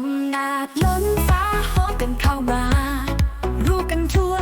อำนาจล้นฟ้าหอกันเข้ามา รู้กันทั่ว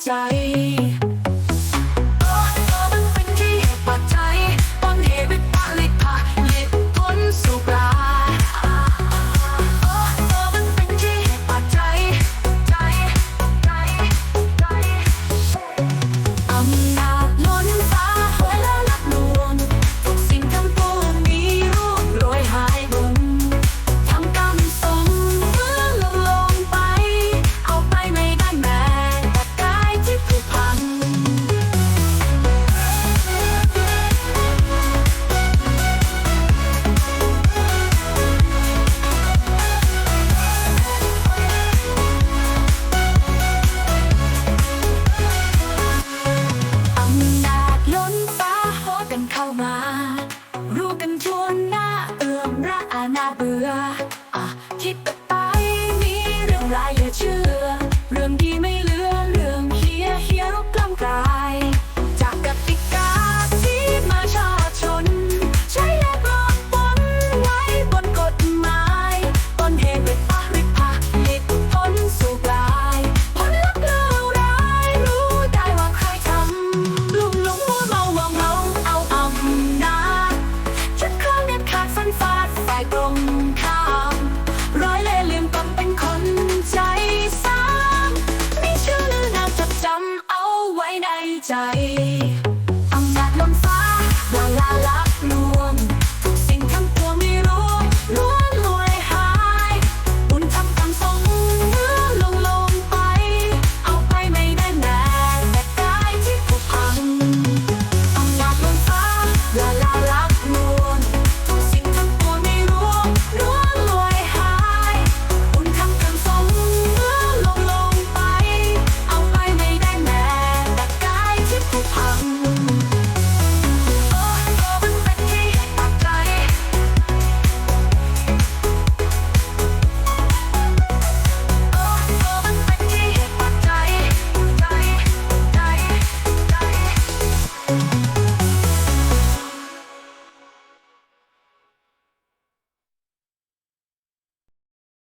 চাই। รู้กันทั่วหน้าเอื่อมระอาณาเบื่ออคิดไปมีเรื่องรายเหลืเชื่อ ちゃい